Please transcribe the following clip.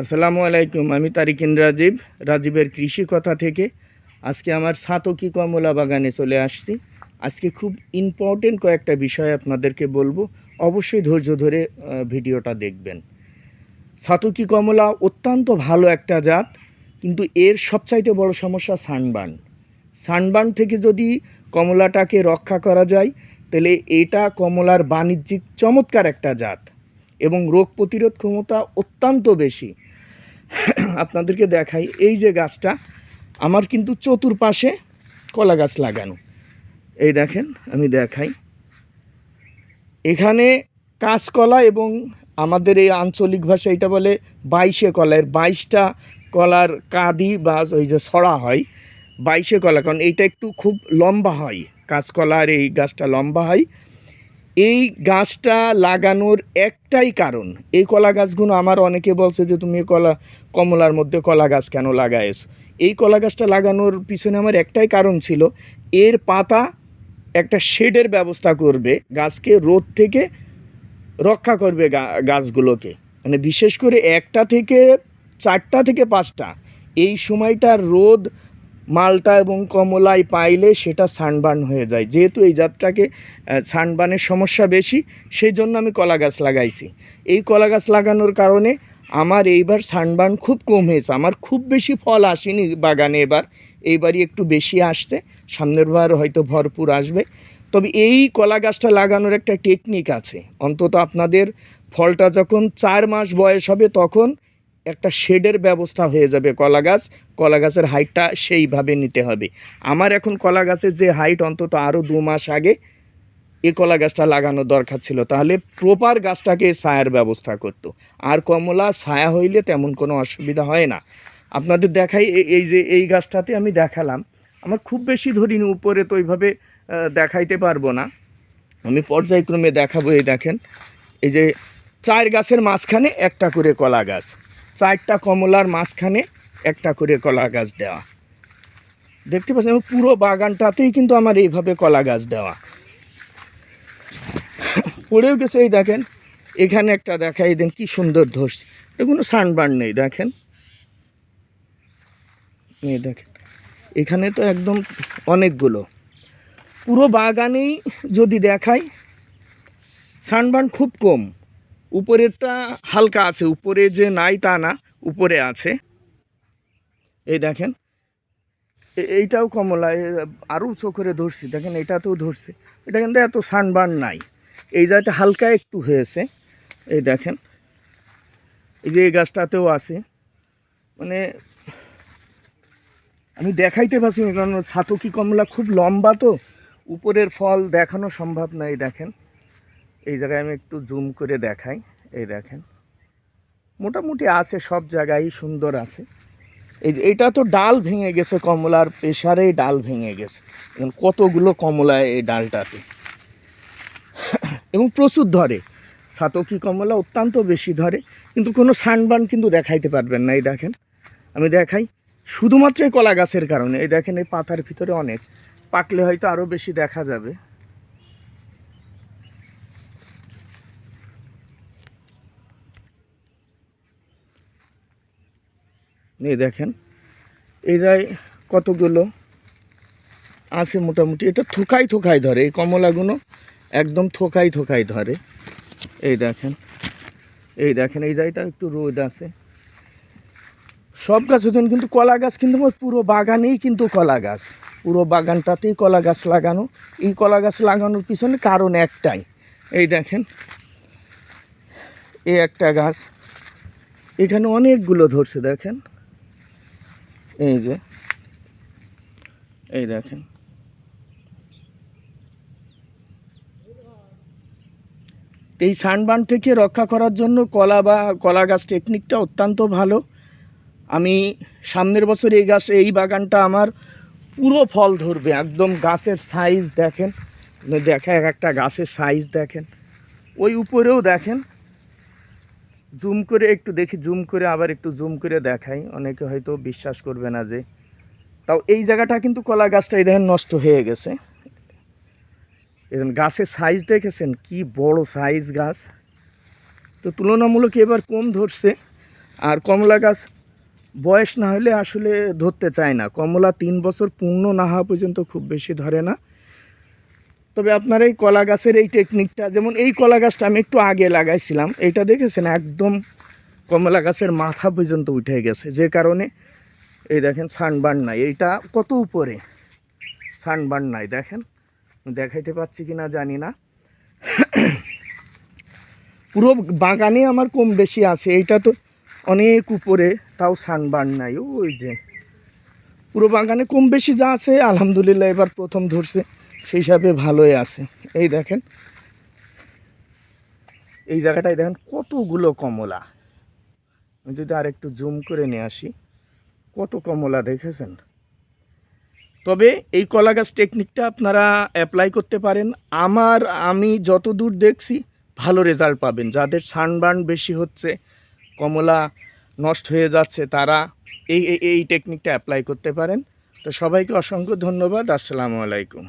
আসসালামু আলাইকুম, আমি তারিকিন রাজীব রাজীবের কৃষি কথা থেকে। আজকে আমার সাতকি কমলা বাগানে চলে আসছি। আজকে খুব ইম্পর্টেন্ট কয়েকটা বিষয় আপনাদেরকে বলব। অবশ্যই ধৈর্য ধরে ভিডিওটা দেখবেন। সাতকি কমলা অত্যন্ত ভালো একটা জাত, কিন্তু এর সবচাইতে বড় সমস্যা সানবার্ন সানবার্ন থেকে যদি কমলাটাকে রক্ষা করা যায়, তাহলে এটা কমলার বাণিজ্যিক চমৎকার একটা জাত। এবং রোগ প্রতিরোধ ক্ষমতা অত্যন্ত বেশি। আপনাদেরকে দেখাই, এই যে গাছটা, আমার কিন্তু চতুর্পাশে কলা গাছ লাগানো। এই দেখেন, আমি দেখাই। এখানে কাঁচকলা এবং আমাদের এই আঞ্চলিক ভাষা এটা বলে বাইশে কলার বাইশটা কলার কাঁদি বা ওই যে ছড়া হয়, বাইশে কলা। কারণ এইটা একটু খুব লম্বা হয়। কাঁচকলার এই গাছটা লম্বা হয়। এই গাছটা লাগানোর একটাই কারণ। এই কলা গাছগুলো আমার অনেকে বলছে যে, তুমি কলা, কমলার মধ্যে কলা গাছ কেন লাগাইছ এই কলা গাছটা লাগানোর পিছনে আমার একটাই কারণ ছিল, এর পাতা একটা শেডের ব্যবস্থা করবে, গাছকে রোদ থেকে রক্ষা করবে গাছগুলোকে। মানে বিশেষ করে একটা থেকে চারটা থেকে পাঁচটা। এই সময়টা রোদ মালটা এবং কমলায় পাইলে সেটা সানবার্ন হয়ে যায়। যেহেতু এই জাতটাকে সানবার্নের সমস্যা বেশি সেই জন্য আমি কলা গাছ লাগাইছি। এই কলা গাছ লাগানোর কারণে আমার এইবার সানবার্ন খুব কম হয়েছে। আমার খুব বেশি ফল আসেনি বাগানে এবার। এইবারই একটু বেশি আসছে। সামনের বার হয়তো ভরপুর আসবে। তবে এই কলা গাছটা লাগানোর একটা টেকনিক আছে। অন্তত আপনাদের ফলটা যখন চার মাস বয়স হবে তখন একটা শেডের ব্যবস্থা হয়ে যাবে কলা গাছ, কলা গাছের হাইটটা সেইভাবে নিতে হবে। আমার এখন কলা গাছের যে হাইট অন্তত আরও দু মাস আগে এ কলা গাছটা লাগানো দরকার ছিল, তাহলে প্রপার গাছটাকে ছায়ার ব্যবস্থা করতো। আর কমলা ছায়া হইলে তেমন কোনো অসুবিধা হয় না। আপনাদের দেখাই এই যে এই গাছটাতে আমি দেখালাম, আমার খুব বেশি ধরিনি, উপরে তো ওইভাবে দেখাইতে পারব না। আমি পর্যায়ক্রমে দেখাবো, এই দেখেন। এই যে চার গাছের মাঝখানে একটা করে কলা গাছ। চারটা কমলার মাঝখানে একটা করে কলা গাছ দেওয়া। দেখতে পাচ্ছেন পুরো বাগানটাতেই কিন্তু আমার এইভাবে কলা গাছ দেওয়া। পড়েও গেছে এই দেখেন, এখানে একটা দেখাই দেন কি সুন্দর ধরছে কোনো সানবার্ন নেই, দেখেন। এই দেখেন, এখানে তো একদম অনেকগুলো। পুরো বাগানেই যদি দেখাই সানবার্ন খুব কম। উপরেরটা হালকা আছে, উপরে যে নাই তা না, উপরে আছে। এই দেখেন এইটাও কমলা আরও উঁচু করে ধরছি, দেখেন এটাতেও ধরছে। এটা কিন্তু এত সানবার্ন নাই। এই জায়গাটা হালকা একটু হয়েছে, এই দেখেন। এই যে এই গাছটাতেও আছে। মানে আমি দেখাইতে পারছি না, কারণ ছাতকি কমলা খুব লম্বা তো? উপরের ফল দেখানো সম্ভব নয় দেখেন। এই জায়গায় আমি একটু জুম করে দেখাই। এই দেখেন। মোটামুটি আছে, সব জায়গায় সুন্দর আছে। এই এটা তো ডাল ভেঙে গেছে, কমলার প্রেশারেই ডাল ভেঙে গেছে। কতগুলো কমলা এই ডালটাতে? এবং প্রচুর ধরে। ছাতকি কমলা অত্যন্ত বেশি ধরে, কিন্তু কোনো সানবার্ন কিন্তু দেখাইতে পারবেন না, এই দেখেন। আমি দেখাই শুধুমাত্র এই কলা গাছের কারণে। এই দেখেন, এই পাতার ভিতরে অনেক। পাকলে হয়তো আরও বেশি দেখা যাবে। এই দেখেন। এই যায় কতগুলো? আছে মোটামুটি। এটা থোকাই থোকাই ধরে। এই কমলাগুলো একদম থোকাই থোকাই ধরে। এই দেখেন। এই দেখেন, এই জায়গাটা একটু রোদ আছে। সব গাছ হতেন কিন্তু কলা গাছ, কিন্তু আমার পুরো বাগানেই কিন্তু কলা গাছ। পুরো বাগানটাতেই কলা গাছ লাগানো। এই কলা গাছ লাগানোর পিছনে কারণ একটাই। এই দেখেন। এই একটা গাছ। এখানে অনেকগুলো ধরছে, দেখেন। এই যে, এই দেখেন। এই সানবার্ন থেকে রক্ষা করার জন্য কলা বা কলা গাছ টেকনিকটা অত্যন্ত ভালো। আমি সামনের বছর এই গাছ, এই বাগানটা আমার পুরো ফল ধরবে, একদম গাছের সাইজ দেখেন। দেখা এক একটা গাছের সাইজ দেখেন। ওই উপরেও দেখেন জুম করে একটু দেখি, জুম করে আবার একটু জুম করে দেখাই। অনেকে হয়তো বিশ্বাস করবে না যে, তাও এই জায়গাটা কিন্তু কলা গাছটা এই দেখেন নষ্ট হয়ে গেছে। এরকম গাছের সাইজ দেখেছেন? কি বড় সাইজ গাছ। তো তুলনামূলক এবার কম ধরছে। আর কমলা গাছ বয়স না হলে আসলে ধরতে চায় না। কমলা তিন বছর পূর্ণ না হওয়া পর্যন্ত খুব বেশি ধরে না। তবে আপনার এই কলা গাছের এই টেকনিকটা যেমন এই কলা গাছটা আমি একটু আগে লাগাইছিলাম, এইটা দেখেছেন? একদম কমলা গাছের মাথা পর্যন্ত উঠে গেছে। যে কারণে এই দেখেন সানবার্ন নাই। এইটা কত উপরে? সানবার্ন নাই, দেখেন? দেখাইতে পাচ্ছি কিনা জানি না। পুরো বাগানে আমার কম বেশি আছে। এইটা তো অনেক উপরে, তাও সানবার্ন নাই। ওই যে পুরো বাগানে কম বেশি যা আছে, আলহামদুলিল্লাহ এবার প্রথম ধরছে। সেই হিসাবে ভালোই আছে। এই দেখেন। এই জায়গাটায় দেখেন কতগুলো কমলা। আমি যদি আর একটু জুম করে নিয়ে আসি, কত কমলা দেখেছেন? তবে এই কলা গাছ টেকনিকটা আপনারা অ্যাপ্লাই করতে পারেন। আমার, আমি যত দূর দেখছি, ভালো রেজাল্ট পাবেন। যাদের সানবার্ন বেশি হচ্ছে, কমলা নষ্ট হয়ে যাচ্ছে, তারা এই, এই- টেকনিকটা অ্যাপ্লাই করতে পারেন। তো সবাইকে অসংখ্য ধন্যবাদ। আসসালামু আলাইকুম।